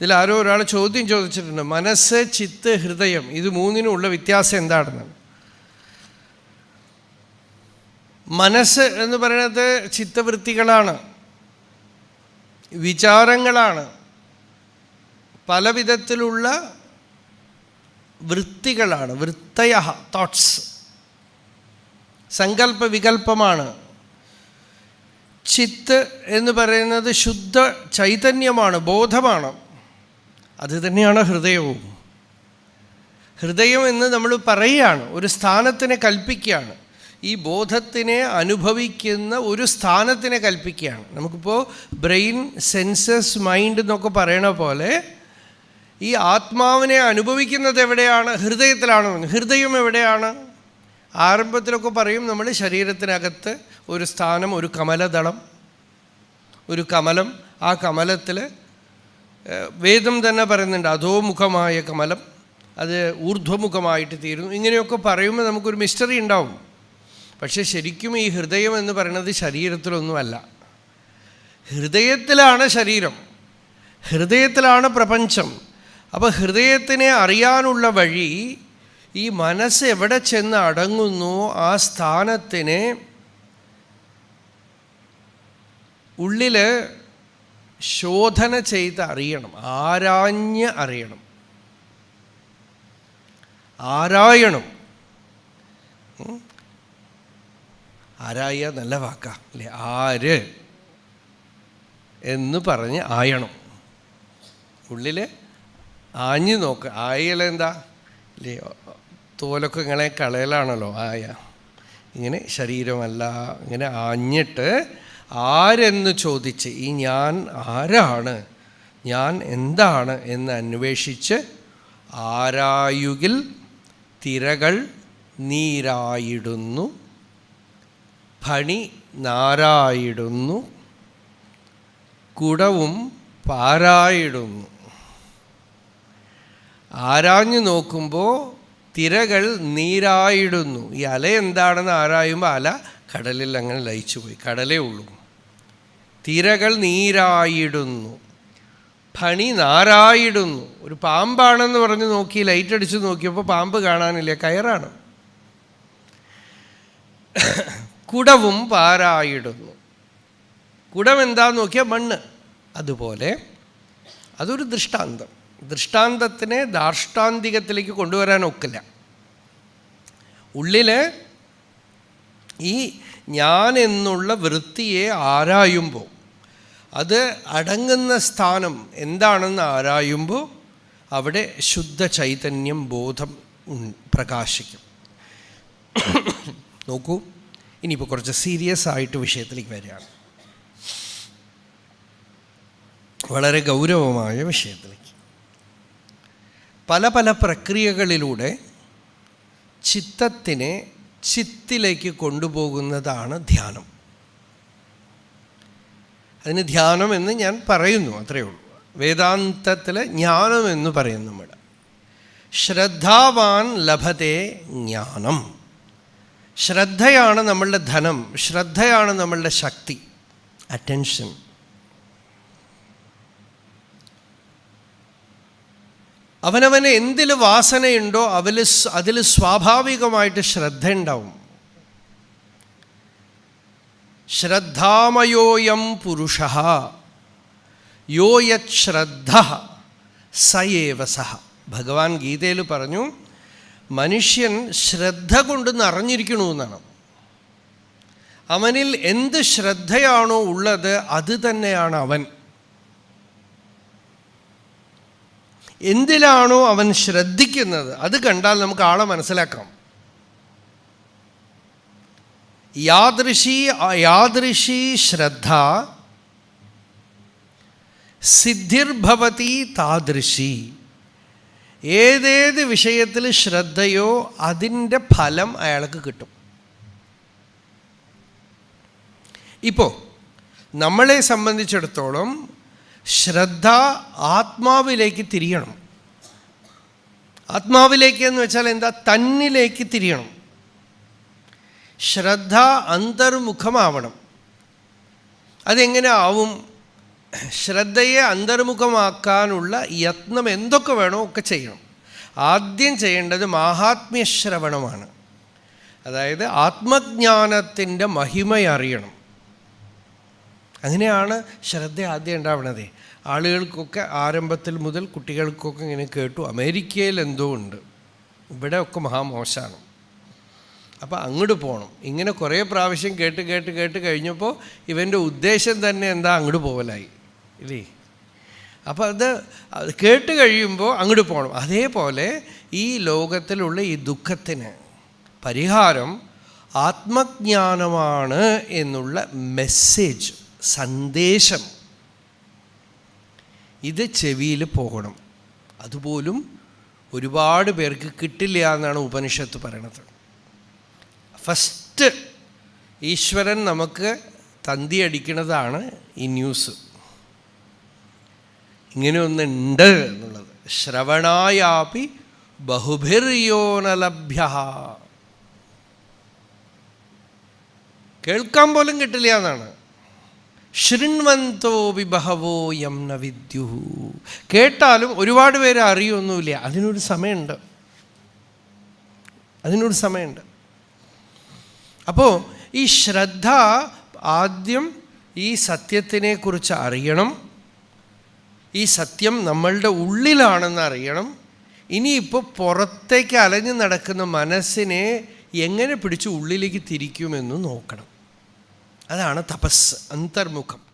ഇതിൽ ആരോ ഒരാൾ ചോദ്യം ചോദിച്ചിട്ടുണ്ട്. മനസ്സ് ചിത്ത് ഹൃദയം ഇത് മൂന്നിനുമുള്ള വ്യത്യാസം എന്താണെന്നാണ് മനസ്സ് എന്ന് പറയുന്നത് ചിത്തവൃത്തികളാണ്. വിചാരങ്ങളാണ്. പല വിധത്തിലുള്ള വൃത്തികളാണ്. വൃത്തയ തോട്ട്സ് സങ്കല്പ വികല്പമാണ് ചിത്ത് എന്ന് പറയുന്നത് ശുദ്ധ ചൈതന്യമാണ് ബോധമാണ്. അത് തന്നെയാണ് ഹൃദയവും. ഹൃദയം എന്ന് നമ്മൾ പറയുകയാണ് ഒരു സ്ഥാനത്തിനെ കൽപ്പിക്കുകയാണ്. ഈ ബോധത്തിനെ അനുഭവിക്കുന്ന ഒരു സ്ഥാനത്തിനെ കൽപ്പിക്കുകയാണ്. നമുക്കിപ്പോൾ ബ്രെയിൻ സെൻസസ് മൈൻഡ് എന്നൊക്കെ പറയണ പോലെ ഈ ആത്മാവിനെ അനുഭവിക്കുന്നത് എവിടെയാണ്? ഹൃദയത്തിലാണ്. ഹൃദയം എവിടെയാണ്? ആരംഭത്തിലൊക്കെ പറയും നമ്മൾ ശരീരത്തിനകത്ത് ഒരു സ്ഥാനം ഒരു കമലദളം. ഒരു കമലം ആ കമലത്തിൽ വേദം തന്നെ പറയുന്നുണ്ട് അധോമുഖമായ കമലം? അത് ഊർധ്വമുഖമായിട്ട് തീരുന്നു. ഇങ്ങനെയൊക്കെ പറയുമ്പോൾ നമുക്കൊരു മിസ്റ്ററി ഉണ്ടാവും. പക്ഷേ ശരിക്കും ഈ ഹൃദയം എന്ന് പറയുന്നത് ശരീരത്തിലൊന്നുമല്ല. ഹൃദയത്തിലാണ് ശരീരം. ഹൃദയത്തിലാണ് പ്രപഞ്ചം. അപ്പോൾ ഹൃദയത്തിനെ അറിയാനുള്ള വഴി ഈ മനസ്സ് എവിടെ ചെന്ന് അടങ്ങുന്നു ആ സ്ഥാനത്തിനെ ഉള്ളിൽ ശോധന ചെയ്ത് അറിയണം ആരാഞ്ഞ് അറിയണം. ആരായണം. ആരായ നല്ല വാക്ക അല്ലേ? ആര് എന്ന് പറഞ്ഞ് ആയണം. ഉള്ളിൽ ആഞ്ഞു നോക്ക്. ആയലെന്താ അല്ലേ തോലൊക്കെ ഇങ്ങനെ കളയലാണല്ലോ ആയ. ഇങ്ങനെ ശരീരമല്ല ഇങ്ങനെ ആഞ്ഞിട്ട് ആരെന്ന് ചോദിച്ച് ഈ ഞാൻ ആരാണ്? ഞാൻ എന്താണ്? എന്ന് അന്വേഷിച്ച് ആരായുകിൽ തിരകൾ നീരായിടുന്നു ഭണി നാരായിടുന്നു കുടവും പാരായിടുന്നു. ആരാഞ്ഞു നോക്കുമ്പോൾ തിരകൾ നീരായിടുന്നു. ഈ അല എന്താണെന്ന് ആരായുമ്പോൾ അല കടലിൽ അങ്ങനെ ലയിച്ചു പോയി കടലേ ഉള്ളൂ. തിരകൾ നീരായിടുന്നു. ഭണി നാരായിടുന്നു. ഒരു പാമ്പാണെന്ന് പറഞ്ഞ് നോക്കി ലൈറ്റ് അടിച്ച് നോക്കിയപ്പോൾ പാമ്പ് കാണാനില്ല കയറാണ്. കുടവും പാരായിടുന്നു. കുടം എന്താന്ന് നോക്കിയാൽ മണ്ണ്. അതുപോലെ അതൊരു ദൃഷ്ടാന്തം. ദൃഷ്ടാന്തത്തിനെ ദാർഷ്ടാന്തികത്തിലേക്ക് കൊണ്ടുവരാൻ ഒക്കില്ല ഈ ഞാൻ എന്നുള്ള വൃത്തിയെ ആരായുമ്പോൾ അത് അടങ്ങുന്ന സ്ഥാനം എന്താണെന്ന് ആരായുമ്പോൾ അവിടെ ശുദ്ധ ചൈതന്യം ബോധം പ്രകാശിക്കും. നോക്കൂ ഇനിയിപ്പോൾ കുറച്ച് സീരിയസ് ആയിട്ട് വിഷയത്തിലേക്ക് വരികയാണ്. വളരെ ഗൗരവമായ വിഷയത്തിലേക്ക്. പല പല പ്രക്രിയകളിലൂടെ ചിത്തത്തിനെ ചിത്തിലേക്ക് കൊണ്ടുപോകുന്നതാണ് ധ്യാനം. അതിന് ധ്യാനം എന്ന് ഞാൻ പറയുന്നു അത്രയേ ഉള്ളൂ. വേദാന്തത്തിൽ ജ്ഞാനം എന്ന് പറയും നമ്മൾ ശ്രദ്ധാവാൻ ലഭത്തെ ജ്ഞാനം. ശ്രദ്ധയാണ് നമ്മളുടെ ധനം ശ്രദ്ധയാണ് നമ്മളുടെ ശക്തി അറ്റൻഷൻ അവനവന് എന്തിൽ വാസനയുണ്ടോ അവൽ അതിൽ സ്വാഭാവികമായിട്ട് ശ്രദ്ധ ഉണ്ടാവും ശ്രദ്ധാമയോയം പുരുഷ. യോ യത് ശ്രദ്ധ സയേവ സഹ ഭഗവാൻ ഗീതയിൽ പറഞ്ഞു മനുഷ്യൻ ശ്രദ്ധ കൊണ്ട് നിറഞ്ഞിരിക്കണമെന്നാണ് അവനിൽ എന്ത് ശ്രദ്ധയാണോ ഉള്ളത് അത് തന്നെയാണ് അവൻ. എന്തിലാണോ അവൻ ശ്രദ്ധിക്കുന്നത് അത് കണ്ടാൽ നമുക്ക് ആളെ മനസ്സിലാക്കാം. യാദൃശി യാദൃശി ശ്രദ്ധ സിദ്ധിർഭവതി താദൃശി. ഏതേത് വിഷയത്തിൽ ശ്രദ്ധയോ അതിന്റെ ഫലം അയാൾക്ക് കിട്ടും. ഇപ്പോൾ നമ്മളെ സംബന്ധിച്ചിടത്തോളം ശ്രദ്ധ ആത്മാവിലേക്ക് തിരിയണം. ആത്മാവിലേക്ക് എന്ന് വെച്ചാൽ എന്താ? തന്നിലേക്ക് തിരിയണം. ശ്രദ്ധ അന്തർമുഖമാവണം. അതെങ്ങനെ ആവും ശ്രദ്ധയെ അന്തർമുഖമാക്കാനുള്ള യത്നം എന്തൊക്കെ വേണോ ഒക്കെ ചെയ്യണം. ആദ്യം ചെയ്യേണ്ടത് മാഹാത്മ്യശ്രവണമാണ് അതായത് ആത്മജ്ഞാനത്തിന്റെ മഹിമയറിയണം അങ്ങനെയാണ് ശ്രദ്ധ ആദ്യം ഉണ്ടാവണത്. ആളുകൾക്കൊക്കെ ആരംഭത്തിൽ മുതൽ കുട്ടികൾക്കൊക്കെ ഇങ്ങനെ കേട്ടു. അമേരിക്കയിൽ എന്തോ ഉണ്ട്. ഇവിടെ ഒക്കെ മഹാമോശമാണ്. അപ്പോൾ അങ്ങോട്ട് പോകണം ഇങ്ങനെ കുറേ പ്രാവശ്യം കേട്ട് കേട്ട് കേട്ട് കഴിഞ്ഞപ്പോൾ ഇവന്റെ ഉദ്ദേശം തന്നെ എന്താ? അങ്ങോട്ട് പോകലായി ഇല്ലേ? അപ്പോൾ അത് കേട്ട് കഴിയുമ്പോൾ അങ്ങോട്ട് പോകണം അതേപോലെ ഈ ലോകത്തിലുള്ള ഈ ദുഃഖത്തിന് പരിഹാരം ആത്മജ്ഞാനമാണ് എന്നുള്ള മെസ്സേജ് സന്ദേശം. ഇത് ചെവിയിൽ പോകണം. അതുപോലും ഒരുപാട് പേർക്ക് കിട്ടില്ല എന്നാണ് ഉപനിഷത്ത് പറയണത്. ഫസ്റ്റ് ഈശ്വരൻ നമുക്ക് തന്തി അടിക്കുന്നതാണ് ഈ ന്യൂസ്. ഇങ്ങനെയൊന്നുണ്ട് എന്നുള്ളത്. ശ്രവണായാപി ബഹുഭിർയോനലഭ്യ കേൾക്കാൻ പോലും കിട്ടില്ല എന്നാണ്. ശൃൺവന്തോ വിബഹവോ യം ന വിദ്യു കേട്ടാലും ഒരുപാട് പേര് അറിയൊന്നുമില്ല. അതിനൊരു സമയമുണ്ട്. അതിനൊരു സമയമുണ്ട്. അപ്പോൾ ഈ ശ്രദ്ധ ആദ്യം ഈ സത്യത്തിനെക്കുറിച്ച് അറിയണം. ഈ സത്യം നമ്മളുടെ ഉള്ളിലാണെന്ന് അറിയണം. ഇനിയിപ്പോൾ പുറത്തേക്ക് അലഞ്ഞു നടക്കുന്ന മനസ്സിനെ എങ്ങനെ പിടിച്ച് ഉള്ളിലേക്ക് തിരിക്കുമെന്ന് നോക്കണം. അതാണ് തപസ് അന്തർമുഖം.